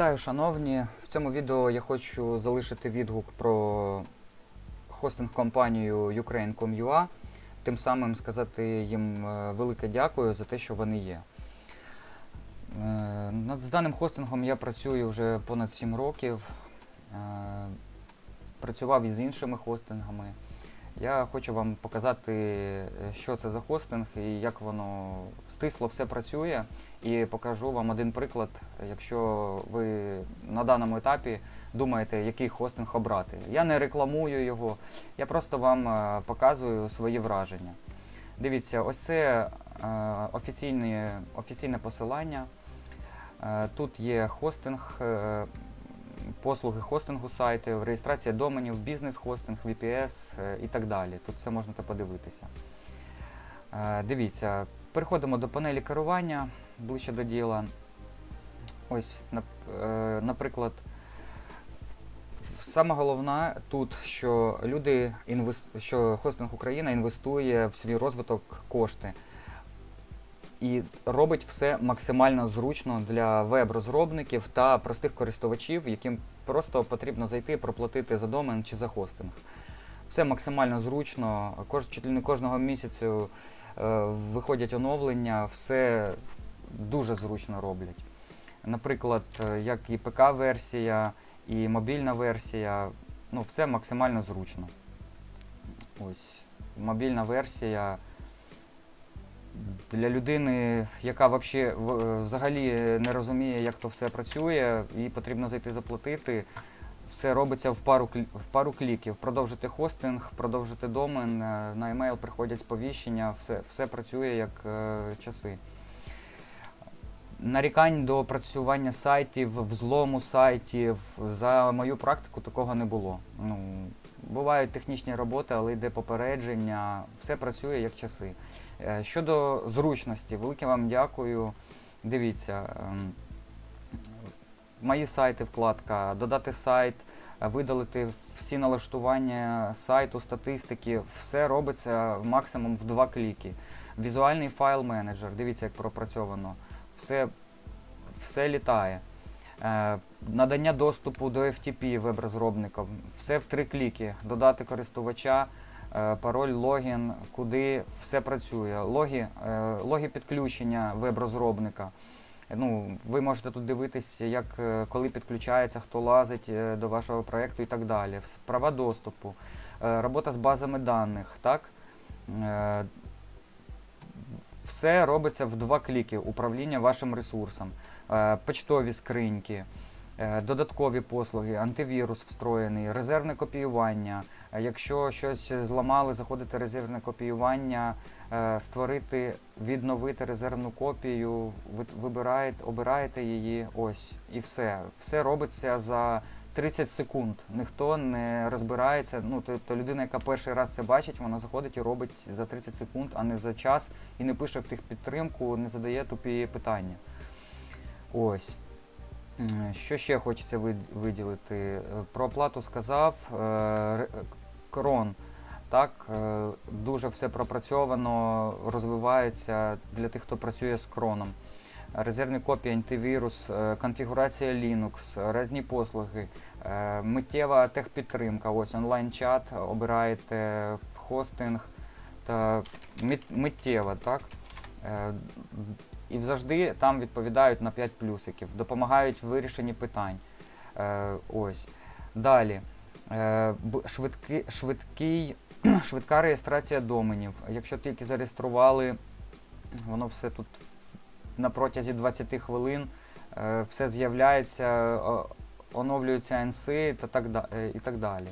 Вітаю, шановні! В цьому відео я хочу залишити відгук про хостинг-компанію Ukraine.com.ua, тим самим сказати їм е, велике дякую за те, що вони є. Е, з даним хостингом я працюю вже понад 7 років. Е, Працював із іншими хостингами. Я хочу вам показати, е, що це за хостинг і як воно стисло все працює. І покажу вам один приклад, якщо ви на даному етапі думаєте, який хостинг обрати. Я не рекламую його, я просто вам е, показую свої враження. Дивіться, ось це е, офіційне, офіційне посилання. Тут є хостинг, послуги хостингу сайтів, реєстрація доменів, бізнес-хостинг, VPS е, і так далі. Тут все можна подивитися. Е, Дивіться, переходимо до панелі керування ближче до діла. Ось, е, наприклад, саме головне тут, що люди що хостинг Україна інвестує в свій розвиток кошти і робить все максимально зручно для веб-розробників та простих користувачів, яким просто потрібно зайти, проплатити за домен чи за хостинг. Все максимально зручно, кож, чуть ли не кожного місяцю е, виходять оновлення, все дуже зручно роблять. Наприклад, е, як і ПК-версія, і мобільна версія, ну, все максимально зручно. Ось, мобільна версія для людини, яка вообще, взагалі не розуміє, як то все працює, їй потрібно зайти заплатити. Все робиться в пару, в пару кліків. Продовжити хостинг, продовжити домен, е, на емейл приходять сповіщення, все, все працює як е, часи. Нарікань до працювання сайтів, взлому сайтів. За мою практику такого не було. Ну, бувають технічні роботи, але йде попередження, все працює як часи. Е, Щодо зручності, велике вам дякую. Дивіться, ем, мої сайти, вкладка, додати сайт, е, видалити всі налаштування сайту, статистики, все робиться максимум в два кліки. Візуальний файл менеджер, дивіться, як пропрацьовано. Все, все літає. Е, надання доступу до FTP веб-розробникам, все в три кліки. Додати користувача, е, пароль, логін, куди все працює. Логи, е, логи підключення веб-розробника. Ну, ви можете тут дивитися, як коли підключається, хто лазить до вашого проєкту і так далі. Права доступу, робота з базами даних, так? Все робиться в два кліки управління вашим ресурсом, Е, почтові скриньки, е, додаткові послуги, антивірус встроєний, резервне копіювання. Е, Якщо щось зламали, заходите в резервне копіювання, створити, відновити резервну копію, ви- вибираєте, обираєте її, ось і все. Все робиться за 30 секунд. Ніхто не розбирається. Ну, тобто людина, яка перший раз це бачить, вона заходить і робить за 30 секунд, а не за час, і не пише в тих підтримку, не задає тупі питання. Ось. Що ще хочеться виділити? Е, Про оплату сказав. Е, Крон. Так, е, дуже все пропрацьовано, розвивається для тих, хто працює з кроном. Резервні копії, антивірус, е, конфігурація Linux, різні послуги, е, миттєва техпідтримка, ось онлайн-чат, обираєте хостинг та мит- миттєво, так? Е, І завжди там відповідають на 5 плюсиків, допомагають в вирішенні питань. Ось. Далі. Б- швидкий, швидка реєстрація доменів. Якщо тільки зареєстрували, воно все тут на протязі 20 хвилин е, все з'являється, оновлюються анси та е, і так далі.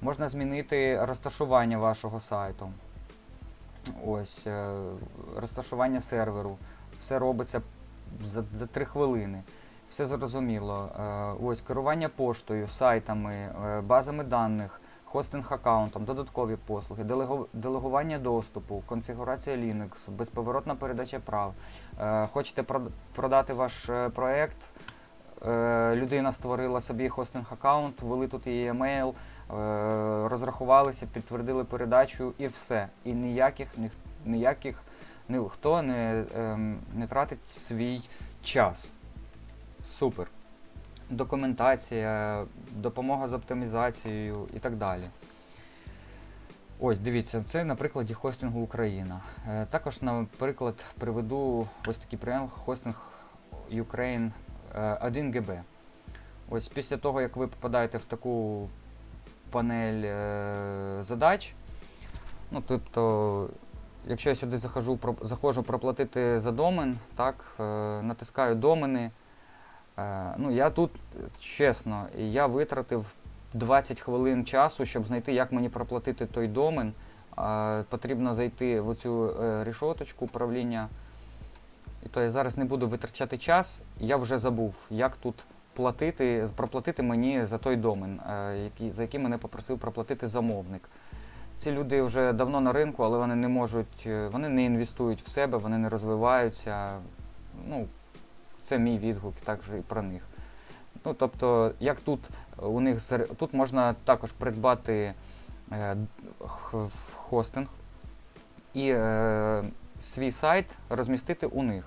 Можна змінити розташування вашого сайту. Ось, е, розташування серверу. Все робиться за, за 3 хвилини. Все зрозуміло. Ось керування поштою, сайтами, базами даних, хостинг аккаунтом, додаткові послуги, делегування доступу, конфігурація Linux, безповоротна передача прав. Е, Хочете продати ваш е, проект, е, людина створила собі хостинг аккаунт, ввели тут її емейл, е, розрахувалися, підтвердили передачу і все. І ніяких, ні- ніяких ніхто не, ем, не тратить свій час. Супер. Документація, допомога з оптимізацією і так далі. Ось, дивіться, це на прикладі хостингу Україна. Е, Також, наприклад, приведу ось такий прийом хостинг Ukraine е, 1 ГБ. Ось після того, як ви попадаєте в таку панель е, задач, ну, тобто, якщо я сюди захожу, про, заходжу проплатити за домен, так, е, натискаю домени. Е, ну, я тут, чесно, я витратив 20 хвилин часу, щоб знайти, як мені проплатити той домен. Е, потрібно зайти в оцю е, рішоточку управління. І то я зараз не буду витрачати час, я вже забув, як тут платити, проплатити мені за той домен, за який мене попросив проплатити замовник. Ці люди вже давно на ринку, але вони не можуть, вони не інвестують в себе, вони не розвиваються. Ну, це мій відгук також і про них. Ну, тобто, як тут у них тут можна також придбати е, хостинг і е, свій сайт розмістити у них.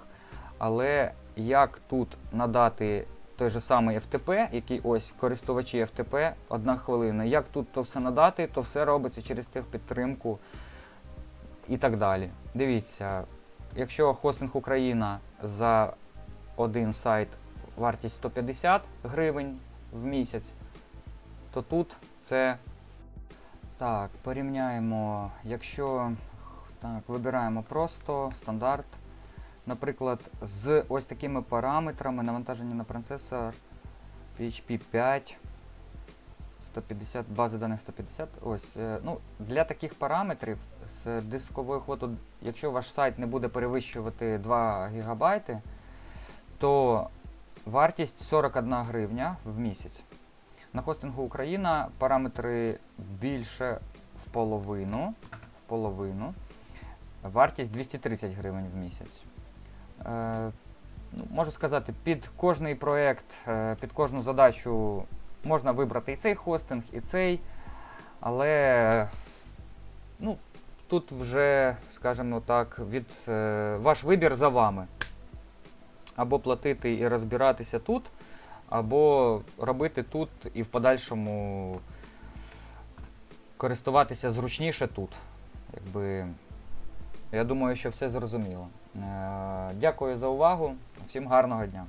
Але як тут надати той же самий FTP, який ось користувачі FTP, одна хвилина. Як тут то все надати, то все робиться через техпідтримку і так далі. Дивіться, якщо хостинг Україна за один сайт вартість 150 гривень в місяць, то тут це. Так, порівняємо, якщо так, вибираємо просто стандарт. Наприклад, з ось такими параметрами навантаження на процесор PHP 5, 150, бази даних 150. Ось, е, ну, для таких параметрів з дисковою хвату, якщо ваш сайт не буде перевищувати 2 ГБ, то вартість 41 гривня в місяць. На хостингу Україна параметри більше в половину. В половину. Вартість 230 гривень в місяць. Е, ну, можу сказати, під кожний проєкт, е, під кожну задачу можна вибрати і цей хостинг, і цей. Але ну, тут вже, скажімо так, від, е, ваш вибір за вами. Або платити і розбиратися тут, або робити тут і в подальшому користуватися зручніше тут. Якби, я думаю, що все зрозуміло. Е, Дякую за увагу. Всім гарного дня.